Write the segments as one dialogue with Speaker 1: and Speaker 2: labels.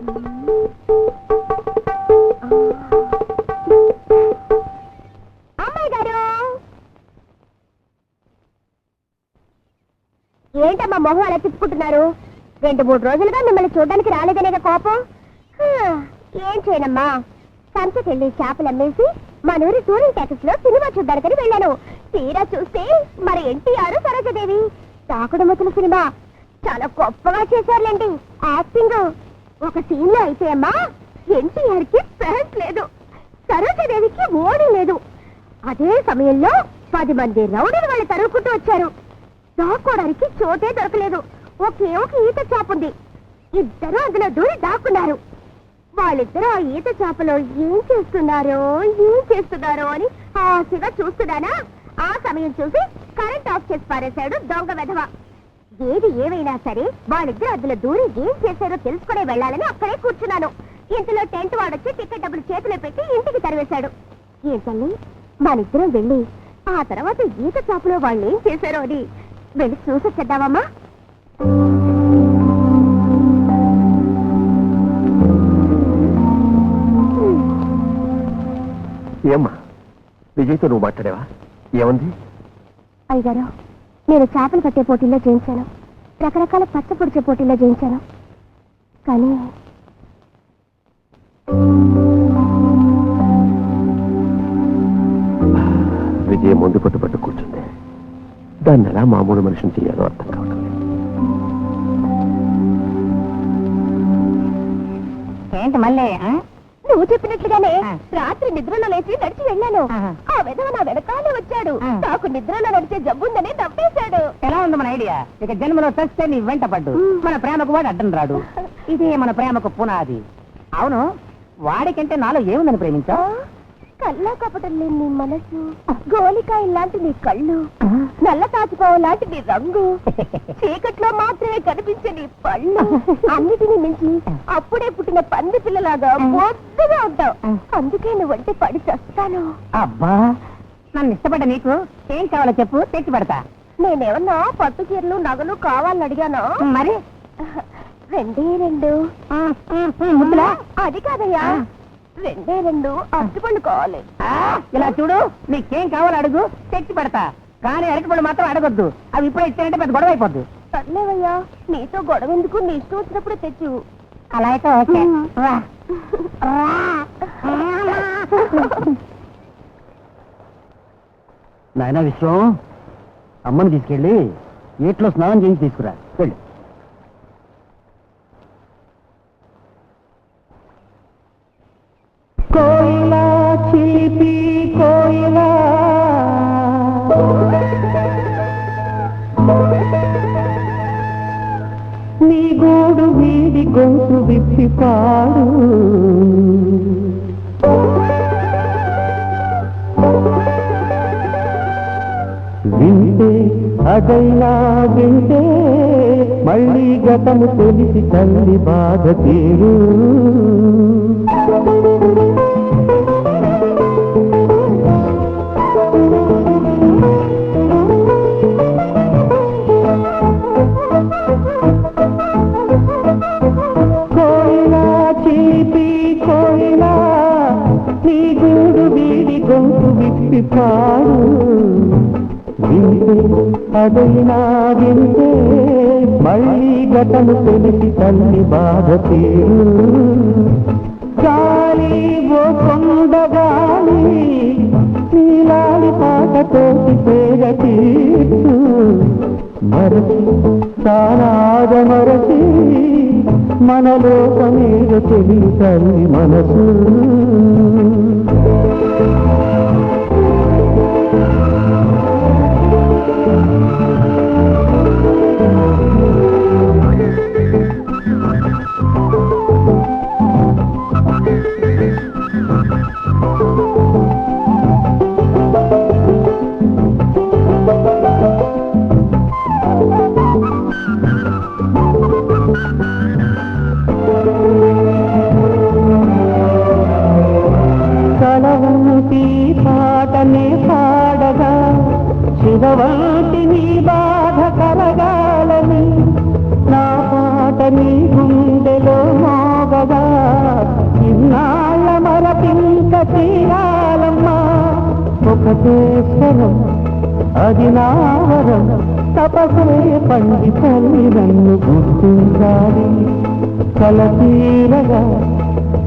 Speaker 1: అమ్మాయి గారు ఏంటమ్మా మొహం అలా తిప్పుకుంటున్నారు? రెండు మూడు రోజులుగా మిమ్మల్ని చూడడానికి రాలేదనే కోపం? ఏం చేయనమ్మా? సంతకెళ్ళి చేపలు అమ్మేసి మన ఊరి టూరింగ్ ట్యాక్సీస్లో సినిమా చూడ్డానికని వెళ్ళాను. తీరా చూస్తే మన ఎన్టీఆర్ సరోజదేవి. తాకుడు ముతుల సినిమా. చాలా గొప్పగా చేశారులేండి యాక్టింగ్. ఒక సీన్ అయితే అమ్మా ఎన్టీఆర్కి ఫ్యాన్స్ లేదు సరోజదేవికి ఓడి లేదు. అదే సమయంలో పది మంది రౌడీలు వాళ్ళు తరుముకుంటూ వచ్చారు. దాక్కోవడానికి చోటే దొరకలేదు. ఒకే ఒక ఈత చాప ఇద్దరు అందులో దూరి దాక్కున్నారు. వాళ్ళిద్దరూ ఆ ఈత చేపలో ఏం చేస్తున్నారో ఏం చేస్తున్నారో అని ఆశగా చూస్తున్నానా? ఆ సమయం చూసి కరెంట్ ఆఫ్ చేసి పారేశాడు దొంగ వెధవ. ఏది ఏమైనా సరే వాళ్ళిద్దరు అందులో దూరి ఏం చేశారో తెలుసుకునే వెళ్ళాలని అక్కడే కూర్చున్నాను. ఇంతలో టెంట్ వాడొచ్చి టికెట్ డబ్బులు చేతిలో పెట్టి ఇంటికి తరివేశాడు. ఏం తల్లి మనిద్దరం వెళ్ళి ఆ తర్వాత ఈత చాపలో వాళ్ళు ఏం చేశారో అని వెళ్ళి చూసొచ్చేద్దామమ్మా
Speaker 2: ఏమ్మా విజయ్తో నువ్వు మాట్లాడావా? ఏముంది?
Speaker 1: అయ్యగారు నేను చేపలు పట్టే పోటీల్లో జయించాను. రకరకాల పచ్చ పొడిచే పోటీల్లో జయించాను. కానీ
Speaker 2: విజయ్ ముందు పట్టు పట్టు కూర్చుంది. దాన్ని ఎలా మామూలు మనిషిని చేయాలో అర్థం కావడం
Speaker 3: ఏంటి మళ్ళీ ఆ?
Speaker 1: నువ్వు చెప్పినట్లుగానే. రాత్రి నిద్రలో లేచి నడిచి వెళ్ళాను. ఆ విధవ నా వెనకాలే వచ్చాడు. నాకు నిద్రలో నడిచే జబ్బుందని నవ్వేశాడు
Speaker 3: ఎలా ఉంది మన ఐడియా? ఇక జన్మలో చస్తే నీ వెంట పడ్డు. మన ప్రేమకు వాడు అడ్డం రాడు. ఇదే మన ప్రేమకు పునాది. అవును వాడికంటే నాలో ఏముందని ప్రేమించావు?
Speaker 1: కల్లా కపటం లేని నీ మనసు గోలికాయ లాంటి నీ కళ్ళు. నల్ల తాచుకోవ లాంటి నీ రంగు. చీకట్లో మాత్రమే కనిపించే నీ పళ్ళు. అన్నిటినీ మించి అప్పుడే పుట్టిన పంది పిల్లలాగా బొద్దుగా ఉంటావు. అందుకే నువ్వంటే పడి చస్తాను.
Speaker 3: అబ్బా నన్ను ఇష్టపడ్డ నీకు ఏం కావాలో చెప్పు తెచ్చి పెడతా.
Speaker 1: నేనేమన్నా పట్టు చీరలు నగలు కావాలని అడిగాను?
Speaker 3: మరి?
Speaker 1: రెండే రెండు.
Speaker 3: ముద్దులా?
Speaker 1: అది కాదయ్యా. రెండే రెండు. అరటిపండు కావాలి.
Speaker 3: ఇలా చూడు నీకేం కావాలో అడుగు తెచ్చి పెడతా. కానీ అరటిపళ్ళు మాత్రం అడగొద్దు అవి ఇప్పుడే ఇచ్చానంటే పెద్ద గొడవ అయిపోద్ది
Speaker 1: సర్లేవయ్యా నీతో గొడవ ఎందుకు నీ ఇష్టం వచ్చినప్పుడు తెచ్చు
Speaker 3: అలా అయితే ఓకే
Speaker 1: మ్.
Speaker 3: రా. రా.
Speaker 2: నాయన విశ్వం అమ్మని తీసుకెళ్ళి నీటిలో స్నానం చేయించి తీసుకురా వెళ్ళు వింటే అదైనా వింటే మళ్ళీ గతము తెలిసి తల్లి బాధ తీరు.
Speaker 3: కోయిలా నీ గూడు వీడి గొంతు విప్పి పాడు
Speaker 2: వింటే అదైనా వింటే మళ్ళీ గతను తెలిసి తల్లి బాధ తీరు
Speaker 3: గాలి ఓ కొండగాలి నీలాలి పాటతో పేర తీర్చు
Speaker 2: మరచి తానాద మరచి మనలో పనేద తెలియ తల్లి మనసు. మరపింక తీరాలమ్మా. ఒకటే స్వరం అది నావరం తపసే పండి తల్లి నన్ను గుర్తించాలి. కలతీరగా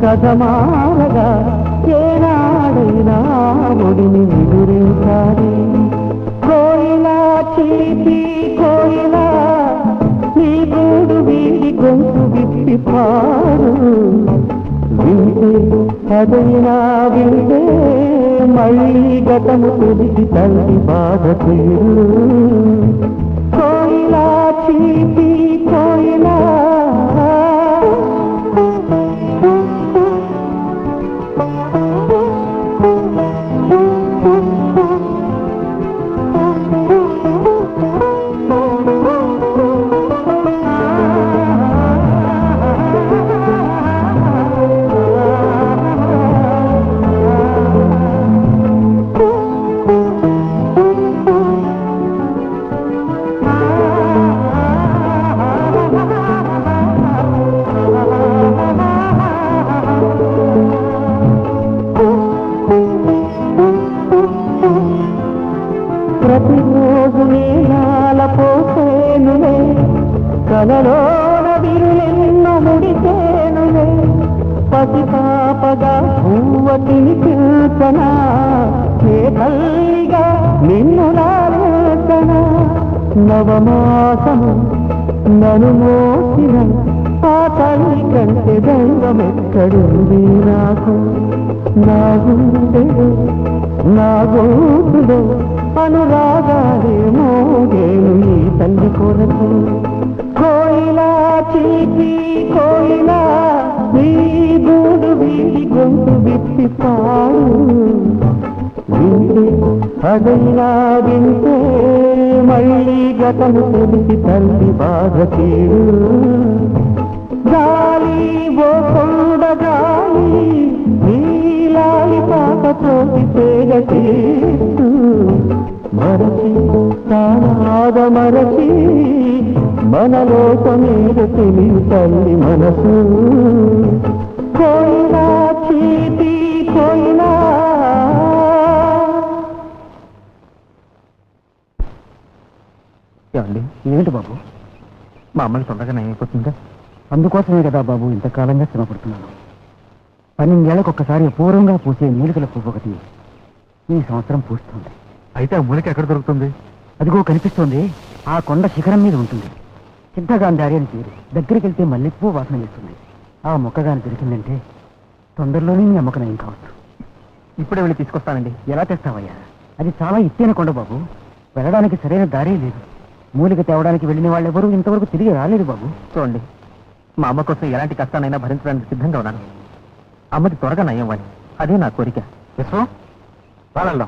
Speaker 2: కథమారగా ఏనాడైనా ఒడిని ఎదురించాలి కోయిలా చీటి కోయిలా నీ గూడు వీడి గొంతు విప్పి పాడు. వింటే అదైనా వింటే మళ్ళీ గతము తెలిసి తల్లి బాధ తీరు. కోయిలా చీపి ప్రతిరోజు నేనాల పోసేనులే కలలోన విరులెన్నో ముడిసేనులే పసి పాపగా పువ్వటిని పిల్చనా ఏ తల్లిగా నిన్ను నాలేసనా నవమాసము నను మోసిన ఆ తల్లి కంటే దైవమెక్కడుంది నాకు? నా గుండెలో నా గోతులో అనురాగాలే మోగేను నీ తల్లి కొరకు. కోయిలా చీకి కోయిలా నీ గూడు వీడి గొంతు విప్పి పాడు. వింటే అదైనా వింటే మళ్ళీ గతము తెలిసి తల్లి బాధ తీరు. గాలి ఓ కొండ గాలి నీలాలి తేగ తీస్తూ మరచి తానాద మరచి మనలోక మీద తెలివి తల్లి మనసు. కోయినా చీతి కోయినా.
Speaker 4: ఏమండి ఏంటి బాబు?
Speaker 2: మా అమ్మని తొందరగా నయమైపోతుందా
Speaker 4: అందుకోసమే కదా బాబు ఇంతకాలంగా శ్రమపడుతున్నాను. పన్నెండేళ్ళకు ఒక్కసారి పూర్వంగా పూసే మూలికల పువ్వు ఒకటి ఈ సంవత్సరం పూస్తుంది.
Speaker 2: అయితే ఆ మూలిక ఎక్కడ దొరుకుతుంది?
Speaker 4: అదిగో కనిపిస్తోంది. ఆ కొండ శిఖరం మీద ఉంటుంది. చింతగాంధారి అని పేరు దగ్గరికి వెళ్తే మల్లెపూ వాసన వేస్తుంది ఆ మొక్క గాని దొరికిందంటే తొందరలోనే నీ అమ్మకం ఏం కావచ్చు.
Speaker 2: ఇప్పుడే వెళ్ళి తీసుకొస్తానండి.
Speaker 4: ఎలా తెస్తావయ్యా? అది చాలా ఎత్తైన కొండ బాబు. వెళ్ళడానికి సరైన దారే లేదు. మూలిక తేవడానికి వెళ్ళిన వాళ్ళెవరూ ఇంతవరకు తిరిగి రాలేదు బాబు.
Speaker 2: చూడండి మా అమ్మ కోసం ఎలాంటి కష్టానైనా భరించడానికి సిద్ధంగా ఉన్నాను. అమ్మకి త్వరగా నయ్యవ్వాలి అదే నా కోరిక. విశ్వం వాళ్ళలో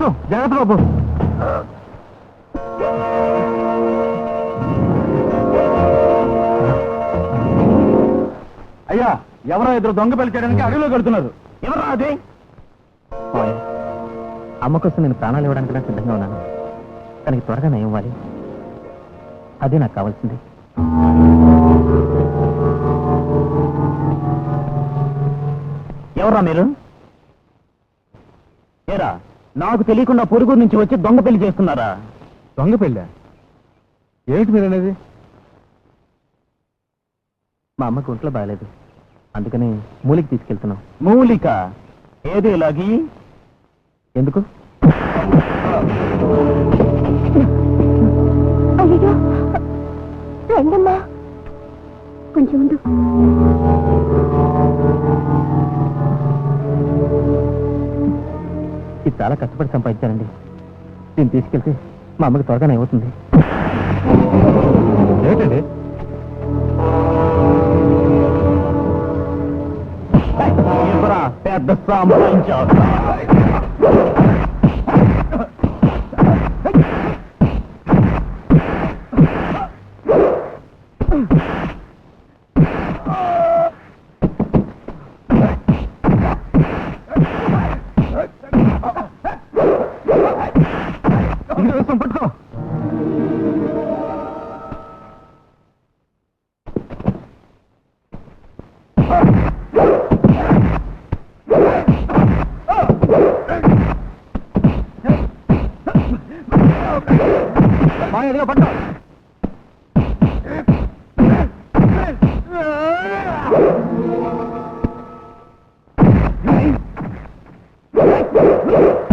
Speaker 2: విశ్వం జాగ్రత్త బాబు. అయ్యా ఎవరో ఇద్దరు దొంగ పెళ్ళి చేయడానికి అడవిలో కడుతున్నారు. ఎవరా అది? అమ్మ కోసం నేను ప్రాణాలు ఇవ్వడానికి కూడా సిద్ధంగా ఉన్నాను. తనకి త్వరగా నయం ఇవ్వాలి. అదే నాకు కావాల్సింది. ఎవరా మీరు? ఏరా? నాకు తెలియకుండా పొరుగు నుంచి వచ్చి దొంగ పెళ్ళి చేస్తున్నారా? దొంగ పెళ్ళ?
Speaker 5: ఏమిటి మీరు అనేది మా అమ్మకు ఒంట్లో బాగాలేదు. అందుకని మూలికి తీసుకెళ్తున్నాం.
Speaker 6: మూలిక? ఏది లాగి
Speaker 5: ఎందుకు?
Speaker 1: అయ్యో రండమ్మా. కొంచెం ఉండు.
Speaker 5: ఇది చాలా కష్టపడి సంపాదించానండి. దీన్ని తీసుకెళ్తే మా అమ్మకి త్వరగానే అవుతుంది.
Speaker 6: ఏమిటండి? పెద్ద సంపాదించావు పట్టుకో మామయ్య, ఇదిగో పట్టు మామయ్య